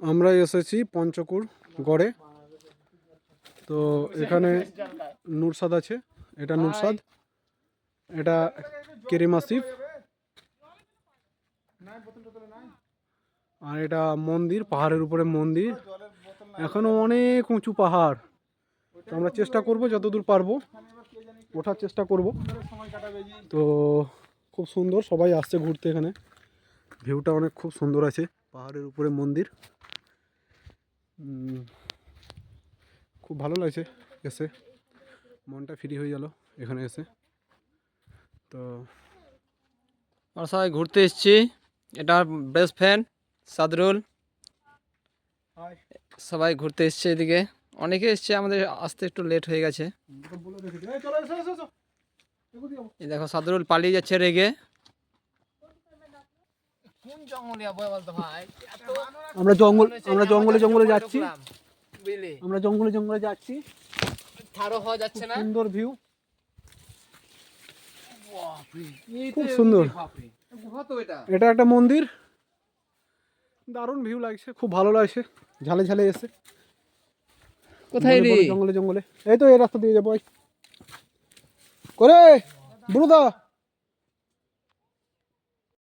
আমরা এসেছি পঞ্চকুর গড়ে। তো এখানে নুরসাদ আছে, এটা নুরসাদ। এটা কেরিম আসিফ আর এটা মন্দির, পাহাড়ের উপরে মন্দির। এখনও অনেক উঁচু পাহাড়। তো আমরা চেষ্টা করব যতদূর পারব, ওঠার চেষ্টা করব। তো খুব সুন্দর, সবাই আসছে ঘুরতে এখানে। ভিউটা অনেক খুব সুন্দর আছে। পাহাড়ের উপরে মন্দির। খুব ভালো লাগছে এসে মনটা ফ্রি হয়ে গেল এখানে এসে। তো আমরা সবাই ঘুরতে এসেছি। এটা বেস্ট ফ্যান সাদরুল। সবাই ঘুরতে এসছে এদিকে। অনেকে এসছে আমাদের আসতে একটু লেট হয়ে গেছে। এই দেখো সাদরুল পালিয়ে যাচ্ছে রেগে। কোন জঙ্গলে বলতো ভাই? আমরা জঙ্গল আমরা জঙ্গলে জঙ্গলে যাচ্ছি বুঝলি? আমরা জঙ্গলে জঙ্গলে যাচ্ছি। ঠাড়ো হওয়া যাচ্ছে না? সুন্দর ভিউ খুব সুন্দর। এটা। একটা মন্দির। দারুণ ভিউ লাগছে খুব ভালো লাগছে। ঝালে ঝালে এসে। কোথায় রে? জঙ্গলে জঙ্গলে। এই তো এই রাস্তা দিয়ে যাব করে বুড়োদা!